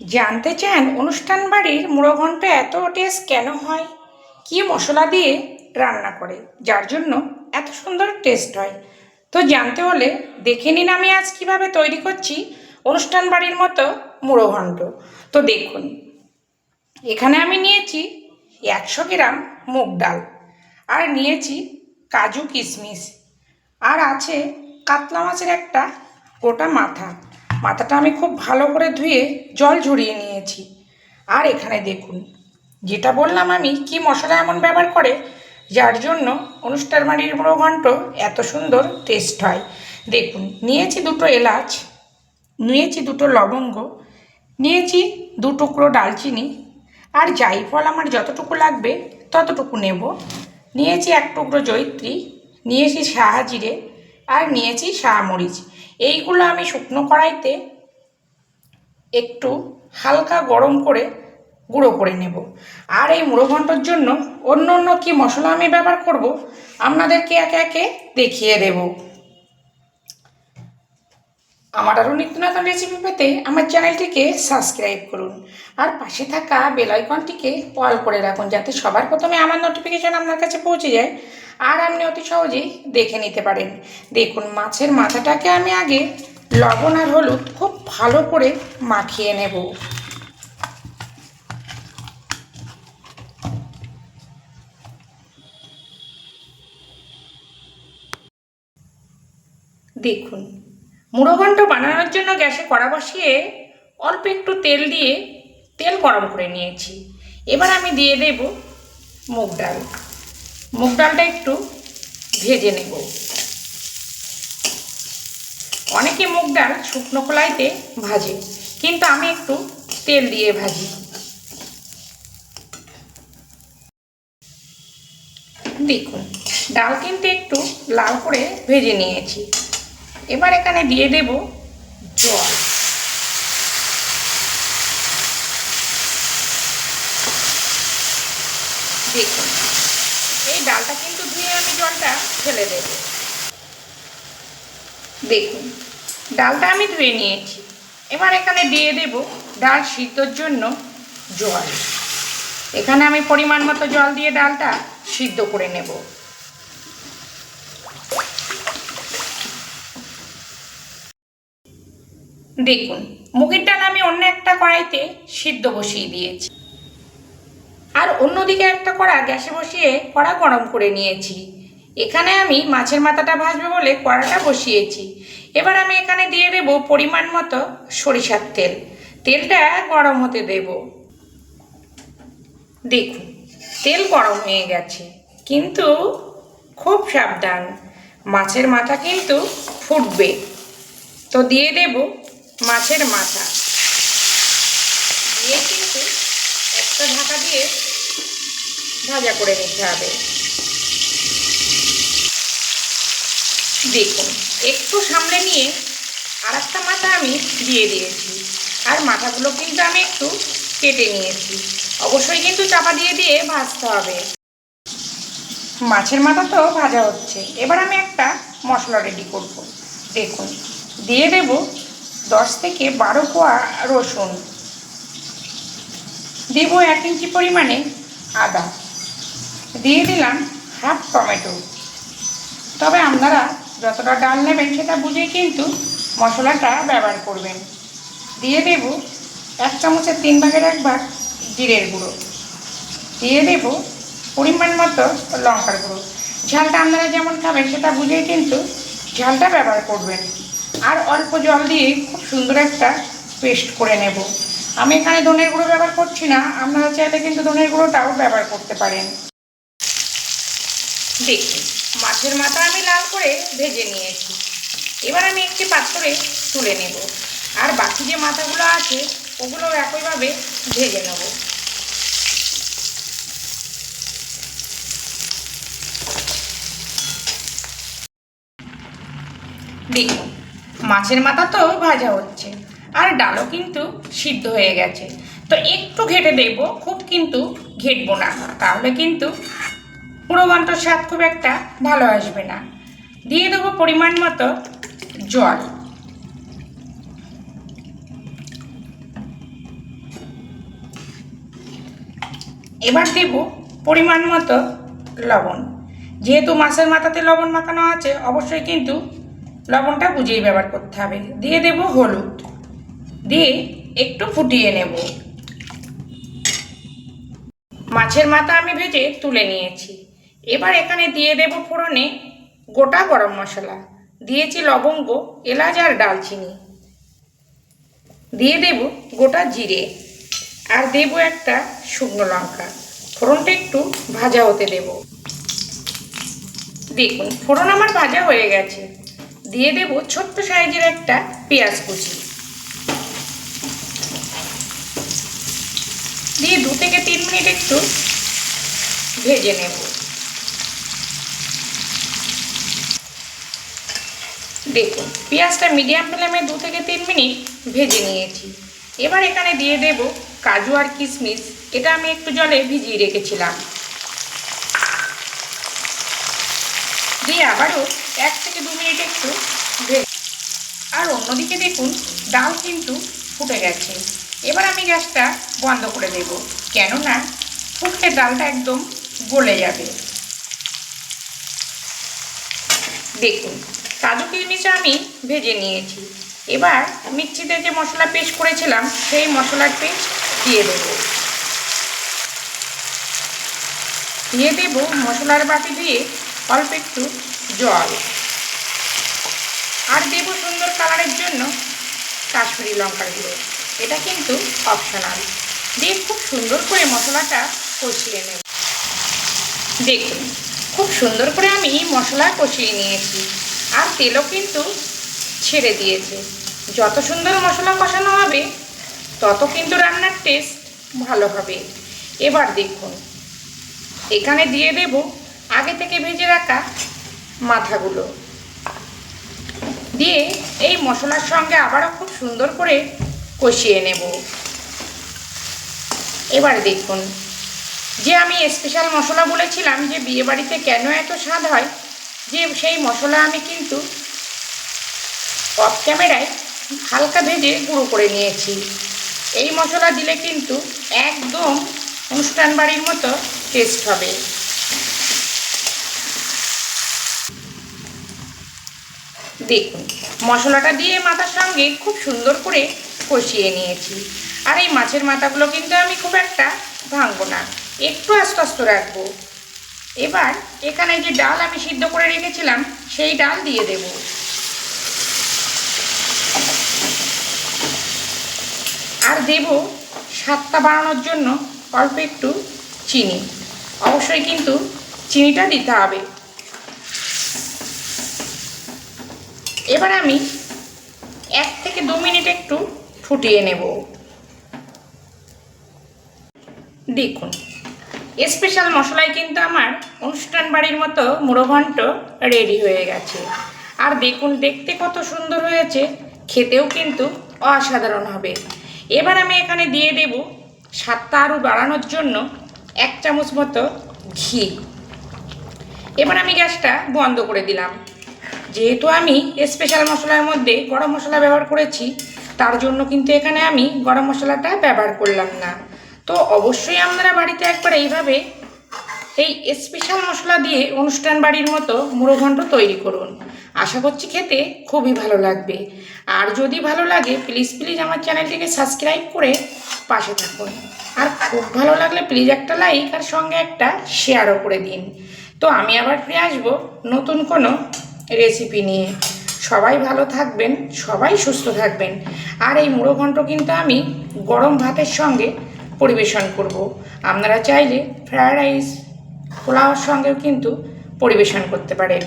জানতে চান অনুষ্ঠান বাড়ির মুড়ো ঘন্ট এত টেস্ট কেন হয়? কী মশলা দিয়ে রান্না করে? যার জন্য এত সুন্দর টেস্ট হয়। তো জানতে হলে দেখে নিন আমি আজ কীভাবে তৈরি করছি অনুষ্ঠান বাড়ির মতো মুড়ো ঘন্ট তো দেখুন, এখানে আমি নিয়েছি একশো গ্রাম মুগ ডাল আর নিয়েছি কাজু কিশমিশ। আর আছে কাতলা মাছের একটা গোটা মাথা। মাথাটা আমি খুব ভালো করে ধুয়ে জল ঝরিয়ে নিয়েছি। আর এখানে দেখুন, যেটা বললাম আমি, কি মশলা এমন ব্যবহার করে, যার জন্য অনুষ্ঠান বাড়ির বড়ো এত সুন্দর টেস্ট হয়। দেখুন, নিয়েছি দুটো এলাচ, নিয়েছি দুটো লবঙ্গ, নিয়েছি দু টুকরো ডালচিনি, আর জাইফল আমার যতটুকু লাগবে ততটুকু নেব। নিয়েছি এক টুকরো জৈত্রী নিয়েছি সাহা জিরে আর নিয়েছি মরিচ এইগুলো আমি শুকনো কড়াইতে একটু হালকা গরম করে গুঁড়ো করে নেব। আর এই মুড়ো ঘন্টর জন্য অন্য অন্য কী মশলা আমি ব্যবহার করব, আপনাদেরকে একে একে দেখিয়ে দেব। আমার আরও নিত্য নতুন রেসিপি পেতে আমার চ্যানেলটিকে সাবস্ক্রাইব করুন। আর পাশে থাকা বেল আইকনটিকে অল করে রাখুন যাতে সবার প্রথমে আমার নোটিফিকেশান আপনার কাছে পৌঁছে যায়। আর আপনি অতি সহজেই দেখে নিতে পারেন। দেখুন, মাছের মাথাটাকে আমি আগে লবণ আর হলুদ খুব ভালো করে মাখিয়ে নেব। দেখুন, মুড়োঘণ্ট বানানোর জন্য গ্যাসে কড়া বসিয়ে অল্প একটু তেল দিয়ে তেল গরম করে নিয়েছি। এবার আমি দিয়ে দেব মুগ ডাল। মুগ ডালটা একটু ভেজে নেব। অনেকে মুগ ডাল শুকনো কলাইতে ভাজে, কিন্তু আমি একটু তেল দিয়ে ভাজি। দেখুন, ডাল কিন্তু একটু লাল করে ভেজে নিয়েছি। এবার এখানে দিয়ে দেব জল। দেখুন এই ডালটা কিন্তু ধুয়ে আমি ফেলে দেব। দেখুন, ডালটা আমি ধুয়ে নিয়েছি। এবার এখানে দিয়ে দেব ডাল সিদ্ধর জন্য জল। এখানে আমি পরিমাণ মতো জল দিয়ে ডালটা সিদ্ধ করে নেব। দেখুন, মুগের ডাল আমি অন্য একটা কড়াইতে সিদ্ধ বসিয়ে দিয়েছি। আর অন্যদিকে একটা কড়া গ্যাসে বসিয়ে কড়া গরম করে নিয়েছি। এখানে আমি মাছের মাথাটা ভাজবে বলে কড়াটা বসিয়েছি। এবার আমি এখানে দিয়ে দেব পরিমাণ মতো সরিষার তেল। তেলটা গরম হতে দেব। দেখুন, তেল গরম হয়ে গেছে। কিন্তু খুব সাবধান, মাছের মাথা কিন্তু ফুটবে। তো দিয়ে দেব মাছের মাথা। দিয়ে কিন্তু একটা ঢাকা দিয়ে ভাজা করে নিতে হবে। দেখুন, একটু সামনে নিয়ে আর একটা মাথা আমি দিয়ে দিয়েছি। আর মাথাগুলো কিন্তু আমি একটু কেটে নিয়েছি। অবশ্যই কিন্তু চাপা দিয়ে দিয়ে ভাজতে হবে। মাছের মাথা তো ভাজা হচ্ছে। এবার আমি একটা মশলা রেডি করব। দেখুন, দিয়ে দেব দশ থেকে বারো কোয়া রসুন। দেব এক ইঞ্চি পরিমাণে আদা। দিয়ে দিলাম হাফ টমেটো। তবে আপনারা যতটা ডাল নেবেন সেটা বুঝেই কিন্তু মশলাটা ব্যবহার করবেন। দিয়ে দেব এক চামচের তিন ভাগের এক ভাগ জিরের গুঁড়ো। দিয়ে দেব পরিমাণ মতো লঙ্কার গুঁড়ো। ঝালটা আপনারা যেমন খাবেন সেটা বুঝেই কিন্তু ঝালটা ব্যবহার করবেন। আর অল্প জল দিয়ে খুব সুন্দর একটা পেস্ট করে নেব। আমি এখানে ধনের গুঁড়ো ব্যবহার করছি না, আপনারা চাইলে কিন্তু ধনের গুঁড়োটাও ব্যবহার করতে পারেন। দেখুন মাছের মাথা আমি লাল করে ভেজে নিয়েছি। এবার আমি একটি পাত্রে তুলে নেব। আর বাকি যে মাথাগুলো আছে, ওগুলো একইভাবে ভেজে নেব। দেখুন, মাছের মাথা তো ভাজা হচ্ছে, আর ডালও কিন্তু সিদ্ধ হয়ে গেছে। তো একটু ঘেটে দেব খুব কিন্তু ঘেটবো না। তাহলে কিন্তু পুরো ঘণ্টার স্বাদ খুব একটা ভালো আসবে না। দিয়ে দেবো পরিমাণ মতো জল। এবার দেব পরিমাণ মতো লবণ। যেহেতু মাছের মাথাতে লবণ মাখানো আছে, অবশ্যই কিন্তু লবণটা বুঝিয়ে ব্যবহার করতে হবে। দিয়ে দেব হলুদ। দিয়ে একটু ফুটিয়ে নেব। মাছের মাথা আমি ভেজে তুলে নিয়েছি। এবার এখানে দিয়ে দেব ফোড়নে গোটা গরম মশলা। দিয়েছি লবঙ্গ, এলাচ আর ডালচিনি। দিয়ে দেব গোটা জিরে আর দেব একটা শুকনো লঙ্কা। ফোড়নটা একটু ভাজা হতে দেব। দেখুন, ফোড়ন আমার ভাজা হয়ে গেছে। দিয়ে দেব ছোট্ট সাইজের একটা পেঁয়াজ কুচি। দিয়ে দু থেকে তিন মিনিট একটু ভেজে নেব। দেখুন, পেঁয়াজটা মিডিয়াম ফ্লেমে দু থেকে তিন মিনিট ভেজে নিয়েছি। এবার এখানে দিয়ে দেব কাজু আর কিশমিশ। এটা আমি একটু জলে ভিজিয়ে রেখেছিলাম। দিয়ে আবারও এক থেকে দু মিনিট একটু ভেজে আর অন্যদিকে দেখুন, ডাল কিন্তু ফুটে গেছে। এবার আমি গ্যাসটা বন্ধ করে দেব, কেননা ফুটলে ডালটা একদম গলে যাবে। দেখুন কাজু কিশমিশটা আমি ভেজে নিয়েছি। এবার মিক্সিতে যে মশলা পেস্ট করেছিলাম, সেই মশলার পেস্ট দিয়ে দেব। দিয়ে দেব মশলার বাটি দিয়ে অল্প একটু জল। আর দেব সুন্দর কালারের জন্য কাশ্মীরি লঙ্কার গুঁড়ো। এটা কিন্তু অপশনাল দিয়ে খুব সুন্দর করে মশলাটা কষিয়ে নেব। দেখুন, খুব সুন্দর করে আমি মশলা কষিয়ে নিয়েছি। আর তেলও কিন্তু ছেড়ে দিয়েছে। যত সুন্দর মশলা কষানো হবে, তত কিন্তু রান্নার টেস্ট ভালো হবে। এবার দেখুন, এখানে দিয়ে দেব আগে থেকে ভেজে রাখা মাথাগুলো। দিয়ে এই মশলার সঙ্গে আবারও খুব সুন্দর করে কষিয়ে নেব। এবার দেখুন, যে আমি স্পেশাল মশলা বলেছিলাম যে বিয়েবাড়িতে কেন এত স্বাদ হয় যে সেই মশলা আমি কিন্তু অফ ক্যামেরায় হালকা ভেজে গুঁড়ো করে নিয়েছি। এই মশলা দিলে কিন্তু একদম অনুষ্ঠান বাড়ির মতো টেস্ট হবে। দেখুন, মশলাটা দিয়ে মাথার সঙ্গে খুব সুন্দর করে কষিয়ে নিয়েছি। আর এই মাছের মাথাগুলো কিন্তু আমি খুব একটা ভাঙবো না, একটু আস্তে আস্তে রাখব। এবার এখানে যে ডাল আমি সিদ্ধ করে রেখেছিলাম, সেই ডাল দিয়ে দেব। আর দেব স্বাদটা বাড়ানোর জন্য অল্প একটু চিনি। অবশ্যই কিন্তু চিনিটা দিতে হবে। এবার আমি এক থেকে দু মিনিট একটু ফুটিয়ে নেব। দেখুন স্পেশাল মশলায় কিন্তু আমার অনুষ্ঠান বাড়ির মতো মুড়োঘণ্ট রেডি হয়ে গেছে। আর দেখুন, দেখতে কত সুন্দর হয়েছে, খেতেও কিন্তু অসাধারণ হবে। এবার আমি এখানে দিয়ে দেব স্বাদটা আরও বাড়ানোর জন্য এক চামচ মতো ঘি। এবার আমি গ্যাসটা বন্ধ করে দিলাম। যেহেতু আমি স্পেশাল মশলার মধ্যে গরম মশলা ব্যবহার করেছি, তার জন্য কিন্তু এখানে আমি গরম মশলাটা ব্যবহার করলাম না। তো অবশ্যই আপনারা বাড়িতে একবার এইভাবে এই স্পেশাল মশলা দিয়ে অনুষ্ঠান বাড়ির মতো মুড়োঘণ্ট তৈরি করুন। আশা করছি খেতে খুবই ভালো লাগবে। আর যদি ভালো লাগে প্লিজ প্লিজ আমার চ্যানেলটিকে সাবস্ক্রাইব করে পাশে থাকুন। আর খুব ভালো লাগলে প্লিজ একটা লাইক আর সঙ্গে একটা শেয়ারও করে দিন। তো আমি আবার ফিরে আসব নতুন কোনো রেসিপি নিয়ে। সবাই ভালো থাকবেন, সবাই সুস্থ থাকবেন। আর এই মুড়োঘন্ট কিন্তু আমি গরম ভাতের সঙ্গে পরিবেশন করব। আপনারা চাইলে ফ্রায়েড রাইস পোলাওর সঙ্গেও কিন্তু পরিবেশন করতে পারেন